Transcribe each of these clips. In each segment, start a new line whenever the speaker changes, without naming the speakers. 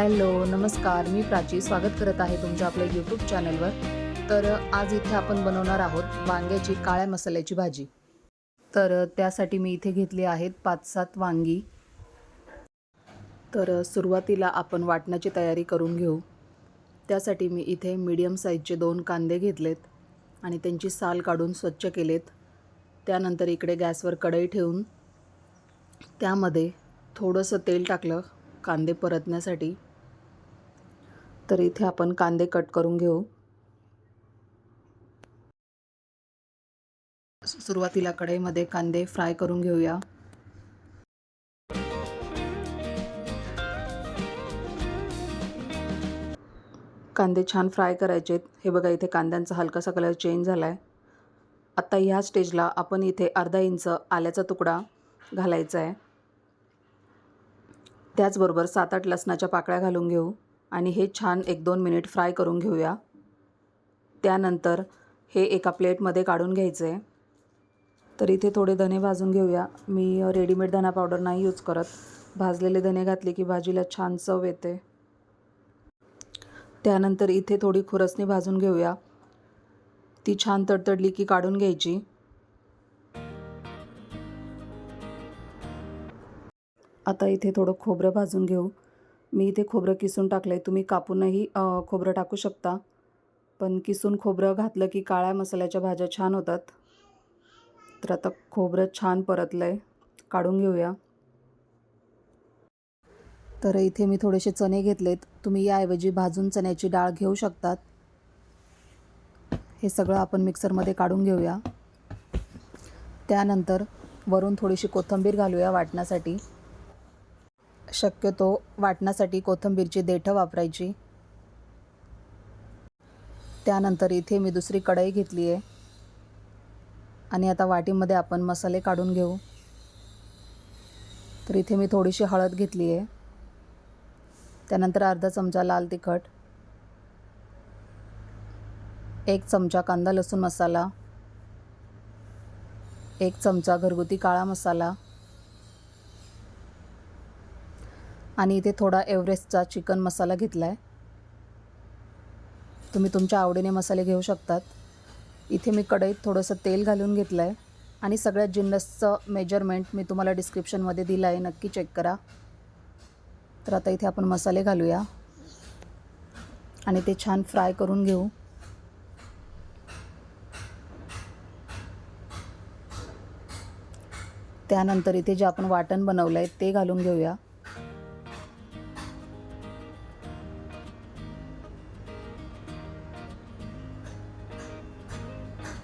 Hello नमस्कार. मी प्राची. स्वागत करत आहे तुमच्या आपल्या यूट्यूब चॅनलवर तर आज इथे आपण बनवणार आहोत वांग्याची काळ्या मसाल्याची भाजी. तर त्यासाठी मी इथे घेतली आहेत पाच सात वांगी. तर सुरुवातीला आपण वाटणाची तयारी करून घेऊ. त्यासाठी मी इथे मीडियम साईजचे दोन कांदे घेतलेत आणि त्यांची साल काढून स्वच्छ केलेत. त्यानंतर इकडे गॅसवर कढई ठेवून त्यामध्ये थोडंसं तेल टाकलं कांदे परतण्यासाठी. तर इथे आपण कांदे कट करून घेऊ. सुरुवातीला कढईमध्ये कांदे फ्राय करून घेऊया. कांदे छान फ्राय करायचे हे बघा इथे कांद्यांचा हलकासा कलर चेंज झाला आहे आत्ता ह्या स्टेजला आपण इथे अर्धा इंच आल्याचा तुकडा घालायचा आहे त्याचबरोबर सात आठ लसणाच्या पाकळ्या घालून घेऊ. आणि हे छान एक दोन मिनिट फ्राय करून घेऊया. त्यानंतर हे एका प्लेटमध्ये काढून घ्यायचं आहे तर इथे थोडे धने भाजून घेऊया. मी रेडीमेड धना पावडर नाही यूज करत. भाजलेले धने घातले की भाजीला छान चव येते. त्यानंतर इथे थोडी खुरसणी भाजून घेऊया. ती छान तडतडली की काढून घ्यायची. आता इथे थोडं खोबरं भाजून घेऊ. मी इथे खोबरं किसून टाकलं आहे तुम्ही कापूनही खोबरं टाकू शकता. पण किसून खोबरं घातलं की काळ्या मसाल्याच्या भाज्या छान होतात. तर आता खोबरं छान परतलं आहे काढून घेऊया. तर इथे मी थोडेसे चणे घेतलेत. तुम्ही याऐवजी भाजून चण्याची डाळ घेऊ शकतात. हे सगळं आपण मिक्सरमध्ये काढून घेऊया. त्यानंतर वरून थोडीशी कोथिंबीर घालूया वाटण्यासाठी. शक्यतो वाटण्यासाठी कोथिंबीरची देठं वापरायची. त्यानंतर इथे मी दुसरी कढई घेतली आहे. आणि आता वाटीमध्ये आपण मसाले काढून घेऊ. तर इथे मी थोडीशी हळद घेतली आहे. त्यानंतर अर्धा चमचा लाल तिखट. एक चमचा कांदा लसूण मसाला. एक चमचा घरगुती काळा मसाला. आणि इथे थोडा एव्हरेस्टचा चिकन मसाला घेतला आहे तुम्ही तुमच्या आवडीने मसाले घेऊ शकतात. इथे मी कढईत थोडंसं तेल घालून घेतलं आहे आणि सगळ्यात जिन्नसचं मेजरमेंट मी तुम्हाला डिस्क्रिप्शनमध्ये दिलं आहे नक्की चेक करा. तर आता इथे आपण मसाले घालूया. आणि ते छान फ्राय करून घेऊ. त्यानंतर इथे जे आपण वाटण बनवलं आहे ते घालून घेऊया.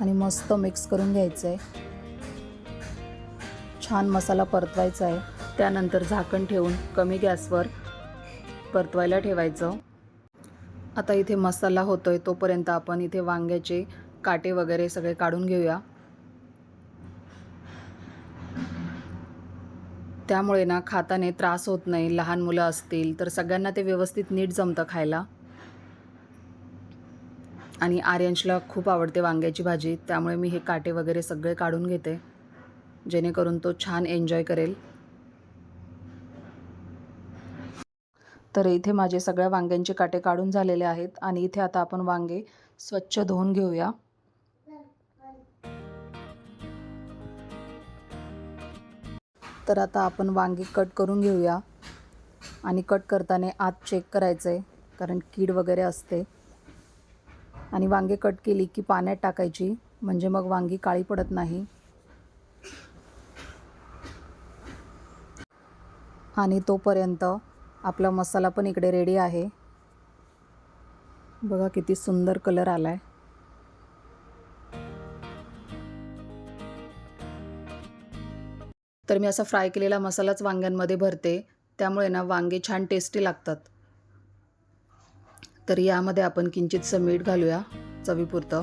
आणि मस्त मिक्स करून घ्यायचं आहे छान मसाला परतवायचा आहे. त्यानंतर झाकण ठेवून कमी गॅसवर परतवायला ठेवायचं. आता इथे मसाला होतो आहे तोपर्यंत आपण इथे वांग्याचे काटे वगैरे सगळे काढून घेऊया. त्यामुळे ना खाताने त्रास होत नाही. लहान मुलं असतील तर सगळ्यांना ते व्यवस्थित नीट जमतं खायला. आणि आर्यंशला खूप आवडते वांग्याची भाजी त्यामुळे मी हे काटे वगैरे सगळे काढून घेते जेणेकरून तो छान एन्जॉय करेल. तर इथे माझे सगळ्या वांग्यांचे काटे काढून झालेले आहेत आणि इथे आता आपण वांगे स्वच्छ धुवून घेऊया. तर आता आपण वांगी कट करून घेऊया आणि कट करताना आत चेक करायचं आहे कारण कीड वगैरे असते. आणि वांगे कट केली की पाण्यात टाकायची म्हणजे मग वांगी काळी पडत नाही. आणि तोपर्यंत आपला मसाला पण इकडे रेडी आहे. बघा किती सुंदर कलर आला आहे तर मी असा फ्राय केलेला मसालाच वांग्यांमध्ये भरते. त्यामुळे ना वांगे छान टेस्टी लागतात. तर यामध्ये आपण किंचितसं मीठ घालूया चवीपुरतं.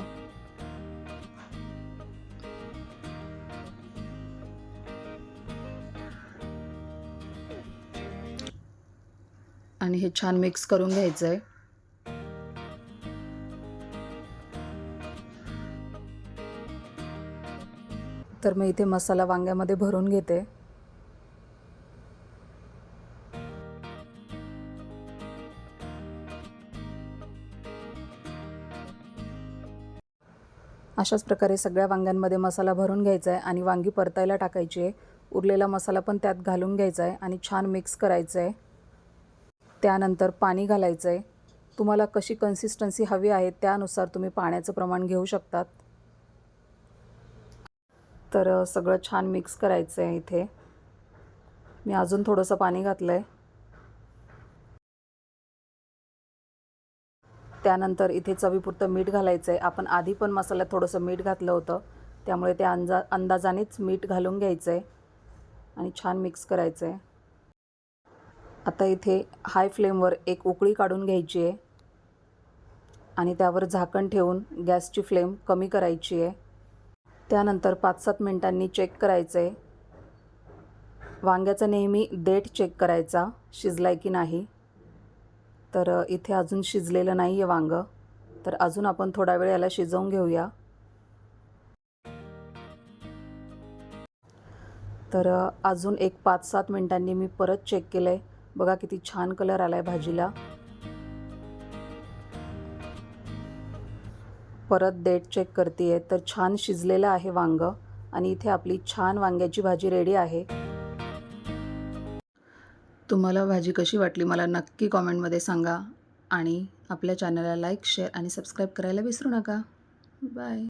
आणि हे छान मिक्स करून घ्यायचं आहे तर मी इथे मसाला वांग्यामध्ये भरून घेते. अशाच प्रकारे सगळ्या वांग्यांमध्ये मसाला भरून घ्यायचा आहे आणि वांगी परतायला टाकायची. आहे उरलेला मसाला पण त्यात घालून घ्यायचा आहे आणि छान मिक्स करायचं आहे त्यानंतर पाणी घालायचं आहे तुम्हाला कशी कन्सिस्टन्सी हवी आहे त्यानुसार तुम्ही पाण्याचं प्रमाण घेऊ शकतात. तर सगळं छान मिक्स करायचं आहे इथे. मी अजून थोडंसं पाणी घातलं आहे त्यानंतर इथे चवीपुरतं मीठ घालायचं आहे आपण आधी पण मसाल्यात थोडंसं मीठ घातलं होतं. त्यामुळे त्या अंजा अंदाजानेच मीठ घालून घ्यायचं आहे आणि छान मिक्स करायचं आहे आता इथे हाय फ्लेमवर एक उकळी काढून घ्यायची आहे आणि त्यावर झाकण ठेवून गॅसची फ्लेम कमी करायची आहे त्यानंतर पाच सात मिनटांनी चेक करायचं आहे वांग्याचा नेहमी देठ चेक करायचा शिजलाय की नाही. तर इथे अजून शिजलेलं नाही आहे वांगं. तर अजून आपण थोडा वेळ याला शिजवून घेऊया. तर अजून एक पाच सात मिनटांनी मी परत चेक केलं आहे बघा किती छान कलर आला आहे भाजीला. परत डेट चेक करते आहे तर छान शिजलेलं आहे वांगं. आणि इथे आपली छान वांग्याची भाजी रेडी आहे. तुम्हाला भाजी कशी वाटली मला नक्की कॉमेंटमध्ये सांगा. आणि आपल्या चॅनलला लाईक शेअर आणि सबस्क्राईब करायला विसरू नका. बाय.